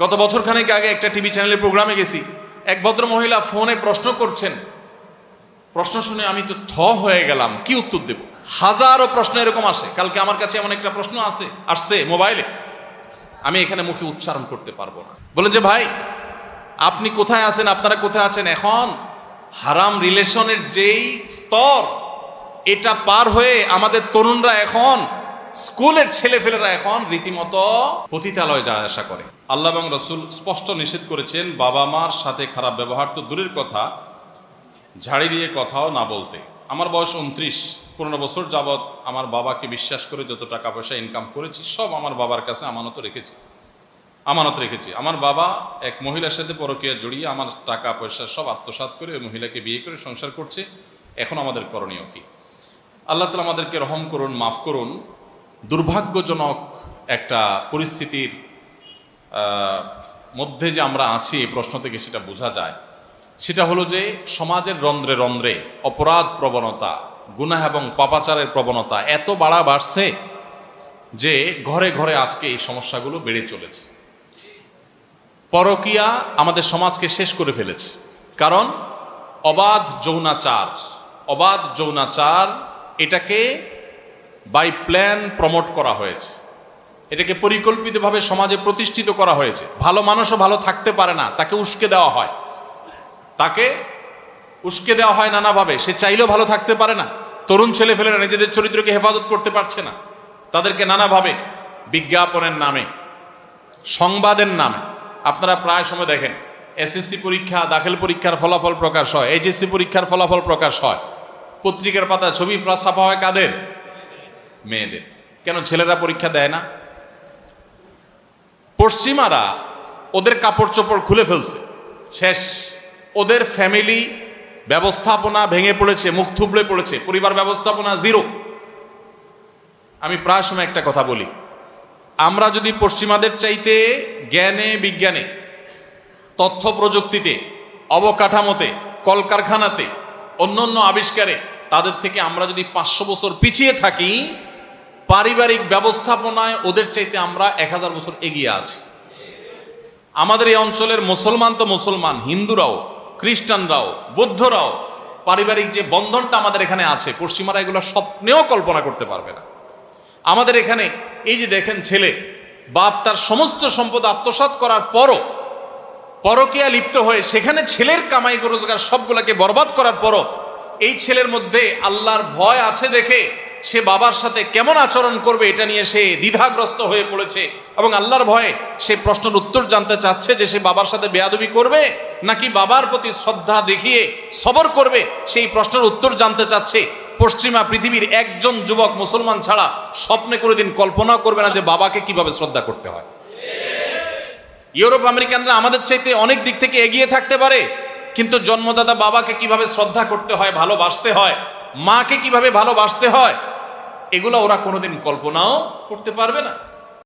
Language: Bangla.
গত বছর খানেক আগে একটা টিভি চ্যানেলের প্রোগ্রামে গেছি। এক ভদ্র মহিলা ফোনে প্রশ্ন করছেন। প্রশ্ন শুনে আমি তো থ হয়ে গেলাম, কি উত্তর দেব? হাজারো প্রশ্ন এরকম আসে, কালকে আমার কাছে এমন একটা প্রশ্ন আছে আসছে মোবাইলে। আমি এখানে মুখে উচ্চারণ করতে পারব না। বলেন যে, ভাই, আপনি কোথায় আছেন? আপনারা কোথায় আছেন এখন? হারাম রিলেশনের যেই স্তর, এটা পার হয়ে আমাদের তরুণরা এখন, স্কুলের ছেলেফেলেরা এখন রীতিমতো পতিতালয় যাওয়া আসা করে। আল্লাহ এবং রসুল স্পষ্ট নিষেধ করেছেন, বাবা মার সাথে খারাপ ব্যবহার তো দূরের কথা, ঝাড়ি দিয়ে কথাও না বলতে। আমার বয়স উনত্রিশ পনেরো বছর যাবৎ আমার বাবাকে বিশ্বাস করে যত টাকা পয়সা ইনকাম করেছি, সব আমার বাবার কাছে আমানত রেখেছি। আমানত রেখেছি। আমার বাবা এক মহিলার সাথে পরকীয়া জড়িয়ে আমার টাকা পয়সা সব আত্মসাৎ করে ওই মহিলাকে বিয়ে করে সংসার করছে। এখন আমাদের করণীয় কি? আল্লাহ তালা আমাদেরকে রহম করুন, মাফ করুন। দুর্ভাগ্যজনক একটা পরিস্থিতির মধ্যে যে আমরা আছি, এই প্রশ্ন থেকে সেটা বোঝা যায়। সেটা হলো যে সমাজের রন্ধ্রে রন্ধ্রে অপরাধ প্রবণতা, গুনাহ এবং পাপাচারের প্রবণতা এত বাড়া বাড়ছে যে ঘরে ঘরে আজকে এই সমস্যাগুলো বেড়ে চলেছে। পরকিয়া আমাদের সমাজকে শেষ করে ফেলেছে। কারণ অবাধ যৌনাচার অবাধ যৌনাচার এটাকে বাই প্ল্যান প্রমোট করা হয়েছে। এটাকে পরিকল্পিতভাবে সমাজে প্রতিষ্ঠিত করা হয়েছে। ভালো মানুষও ভালো থাকতে পারে না, তাকে উস্কে দেওয়া হয়। তাকে উস্কে দেওয়া হয় নানাভাবে, সে চাইলেও ভালো থাকতে পারে না। তরুণ ছেলে ছেলেফেলেরা নিজেদের চরিত্রকে হেফাজত করতে পারছে না। তাদেরকে নানাভাবে বিজ্ঞাপনের নামে, সংবাদের নামে। আপনারা প্রায় সময় দেখেন এসএসসি পরীক্ষা, দাখিল পরীক্ষার ফলাফল প্রকাশ হয় এইচএসসি পরীক্ষার ফলাফল প্রকাশ হয়। পত্রিকার পাতা, ছবি ছাপা হয় কাদের? মেয়েদের। কেন ছেলেরা পরীক্ষা দেয় না? পশ্চিমারা ওদের কাপড় চোপড় খুলে ফেলছে। শেষ। ওদের ফ্যামিলি ব্যবস্থাপনা ভেঙে পড়েছে, মুখ থুবড়ে পড়েছে, পরিবার ব্যবস্থাপনা জিরো আমি প্রায় সময় একটা কথা বলি। আমরা যদি পশ্চিমাদের চাইতে জ্ঞানে, বিজ্ঞানে, তথ্য প্রযুক্তিতে, অবকাঠামোতে, কলকারখানাতে অন্য আবিষ্কারে তাদের থেকে আমরা যদি পাঁচশো বছর পিছিয়ে থাকি পারিবারিক ব্যবস্থাপনায় ওদের চাইতে আমরা এক হাজার বছর এগিয়ে আছি। আমাদের এই অঞ্চলের মুসলমান তো মুসলমান, হিন্দুরাও, খ্রিস্টানরাও, বৌদ্ধরাও, পারিবারিক যে বন্ধনটা আমাদের এখানে আছে, পশ্চিমারা এগুলো স্বপ্নেও কল্পনা করতে পারবে না। আমাদের এখানে এই যে দেখেন ছেলে, বাপ তার সমস্ত সম্পদ আত্মসাৎ করার পরও পরকীয়া লিপ্ত হয়ে সেখানে ছেলের কামাই রোজগার সবগুলোকে বরবাদ করার পরও এই ছেলের মধ্যে আল্লাহর ভয় আছে দেখে সে বাবার সাথে কেমন আচরণ করবে এটা নিয়ে সে দ্বিধাগ্রস্ত হয়ে পড়েছে। এবং আল্লাহর ভয়ে সে প্রশ্নের উত্তর জানতে চাচ্ছে যে সে বাবার সাথে বেয়াদবি করবে নাকি বাবার প্রতি শ্রদ্ধা দেখিয়ে সবর করবে? সেই প্রশ্নের উত্তর জানতে চাচ্ছে পশ্চিমা পৃথিবীর একজন যুবক মুসলমান ছাড়া স্বপ্নে কোনোদিন কল্পনা করবে না যে বাবাকে কীভাবে শ্রদ্ধা করতে হয়। ইউরোপ আমেরিকানরা আমাদের চাইতে অনেক দিক থেকে এগিয়ে থাকতে পারে, কিন্তু জন্মদাতা বাবাকে কীভাবে শ্রদ্ধা করতে হয়, ভালোবাসতে হয়, মাকে কীভাবে ভালোবাসতে হয় এগুলো ওরা কোনোদিন কল্পনাও করতে পারবে না।